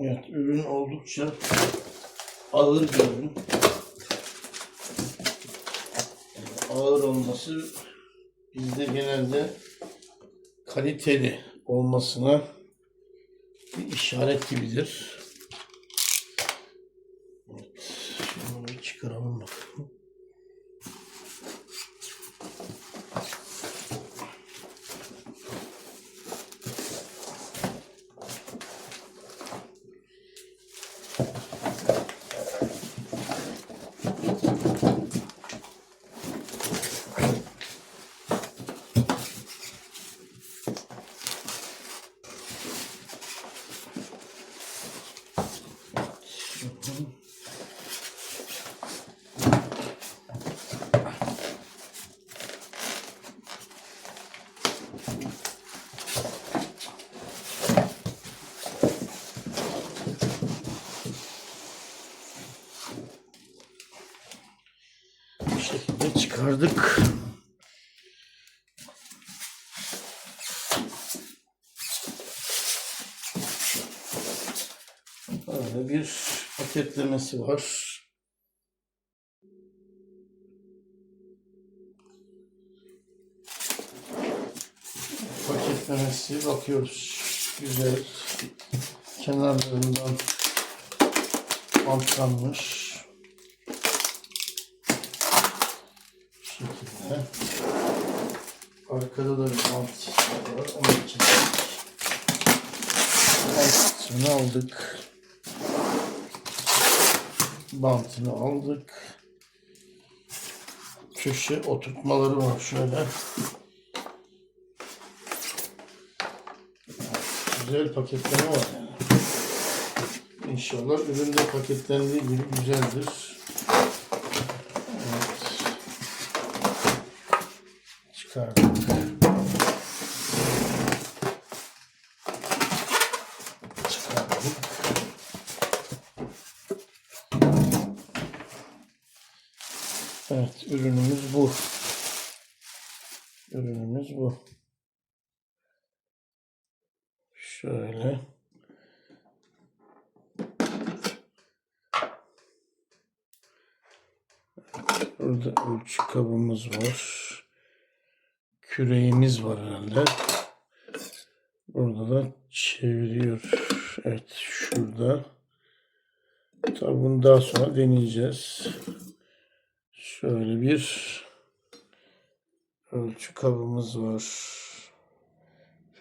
Evet, ürün oldukça ağır bir ürün. Ağır olması bizde genelde kaliteli olmasına bir işaret gibidir. Evet, şunu bir çıkaralım bakalım. Şekilde çıkardık. Böyle bir paketlemesi var. Paketlemesi bakıyoruz. Güzel. Kenarlarından bantlanmış. Bu şekilde. Arkada da bir bant var. Onu için alt kısmını aldık. Bantını aldık. Köşe oturtmaları var şöyle. Güzel paketleme var yani. İnşallah üründe paketlendiği gibi güzeldir. Çıkardık. Evet, ürünümüz bu. Ürünümüz bu. Şöyle. Burada ölçü kabımız var. Küreğimiz var herhalde. Burada da çeviriyor. Evet şurada. Tabi bunu daha sonra deneyeceğiz. Şöyle bir ölçü kabımız var.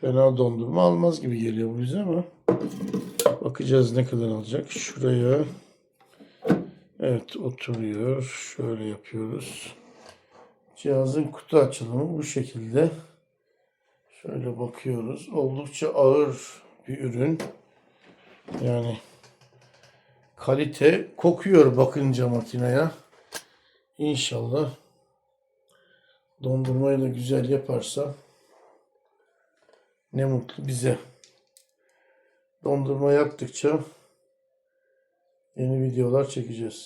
Fena dondurma almaz gibi geliyor bu bize ama bakacağız ne kadar alacak. Şuraya evet oturuyor. Şöyle yapıyoruz. Cihazın kutu açılımı bu şekilde. Şöyle bakıyoruz. Oldukça ağır bir ürün. Yani kalite kokuyor bakınca makineye. İnşallah dondurmayı da güzel yaparsa ne mutlu bize. Dondurma yaktıkça yeni videolar çekeceğiz.